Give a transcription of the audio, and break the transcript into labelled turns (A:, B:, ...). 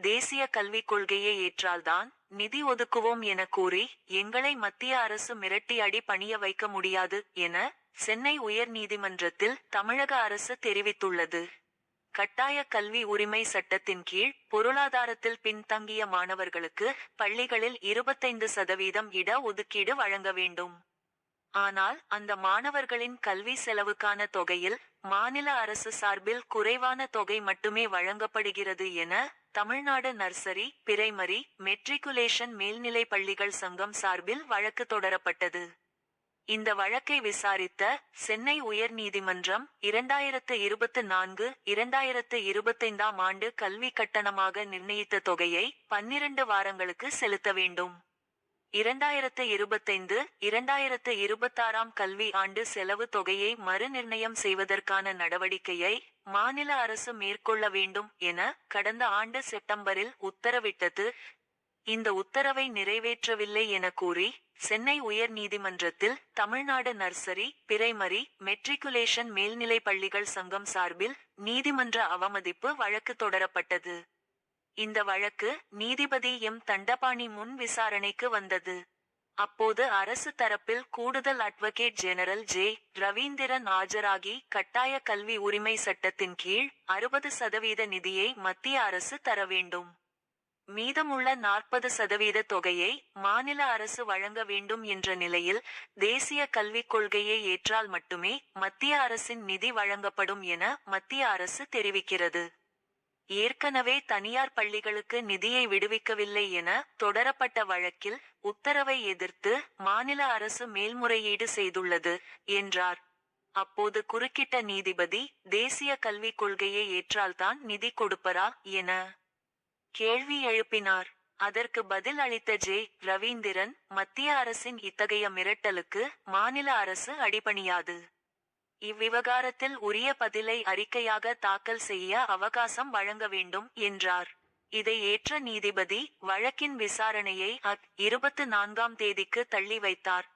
A: தேசிய கல்விக் கொள்கையை ஏற்றால்தான் நிதி ஒதுக்குவோம் என கூறி எங்களை மத்திய அரசு மிரட்டி அடி பணிய வைக்க முடியாது என சென்னை உயர் நீதிமன்றத்தில் தமிழக அரசு தெரிவித்துள்ளது. கட்டாய கல்வி உரிமை சட்டத்தின் கீழ் பொருளாதாரத்தில் பின்தங்கிய மாணவர்களுக்கு பள்ளிகளில் இருபத்தைந்து சதவீதம் இட ஒதுக்கீடு வழங்க வேண்டும். ஆனால் அந்த மாணவர்களின் கல்வி செலவுக்கான தொகையில் மாநில அரசு சார்பில் குறைவான தொகை மட்டுமே வழங்கப்படுகிறது என தமிழ்நாடு நர்சரி பிரைமரி மெட்ரிகுலேஷன் மேல்நிலை பள்ளிகள் சங்கம் சார்பில் வழக்கு தொடரப்பட்டது. இந்த வழக்கை விசாரித்த சென்னை உயர் நீதிமன்றம் இரண்டாயிரத்து இருபத்து நான்கு இரண்டாயிரத்து இருபத்தைந்தாம் ஆண்டு கல்வி கட்டணமாக நிர்ணயித்த தொகையை பன்னிரண்டு வாரங்களுக்கு செலுத்த வேண்டும். இரண்டாயிரத்து இருபத்தைந்து இரண்டாயிரத்து இருபத்தாறாம் கல்வி ஆண்டு செலவு தொகையை மறுநிர்ணயம் செய்வதற்கான நடவடிக்கையை மாநில அரசு மேற்கொள்ள வேண்டும் என கடந்த ஆண்டு செப்டம்பரில் உத்தரவிட்டது. இந்த உத்தரவை நிறைவேற்றவில்லை என கூறி சென்னை உயர் நீதிமன்றத்தில் தமிழ்நாடு நர்சரி பிரைமரி மெட்ரிகுலேஷன் மேல்நிலை பள்ளிகள் சங்கம் சார்பில் நீதிமன்ற அவமதிப்பு வழக்கு தொடரப்பட்டது. இந்த வழக்கு நீதிபதி எம். தண்டபாணி முன் விசாரணைக்கு வந்தது. அப்போது அரசு தரப்பில் கூடுதல் அட்வொகேட் ஜெனரல் ஜே ரவீந்திரன் ஆஜராகி கட்டாய கல்வி உரிமை சட்டத்தின் கீழ் அறுபது சதவீத நிதியை மத்திய அரசு தர வேண்டும். மீதமுள்ள நாற்பது சதவீத தொகையை மாநில அரசு வழங்க வேண்டும் என்ற நிலையில் தேசிய கல்விக் கொள்கையை ஏற்றால் மட்டுமே மத்திய அரசின் நிதி வழங்கப்படும் என மத்திய அரசு தெரிவிக்கிறது. ஏற்கனவே தனியார் பள்ளிகளுக்கு நிதியை விடுவிக்கவில்லை என தொடரப்பட்ட வழக்கில் உத்தரவை எதிர்த்து மாநில அரசு மேல்முறையீடு செய்துள்ளது என்றார். அப்போது குறுக்கிட்ட நீதிபதி தேசிய கல்விக் கொள்கையை ஏற்றால்தான் நிதி கொடுப்பரா என கேள்வி எழுப்பினார். அதற்கு பதில் அளித்த ஜே. ரவீந்திரன் மத்திய அரசின் இத்தகைய மிரட்டலுக்கு மாநில அரசு அடிபணியாது. இவ்விவகாரத்தில் உரிய பதிலை அறிக்கையாக தாக்கல் செய்ய அவகாசம் வழங்க வேண்டும் என்றார். இதை ஏற்ற நீதிபதி வழக்கின் விசாரணையை அக் இருபத்து நான்காம் தேதிக்கு தள்ளி வைத்தார்.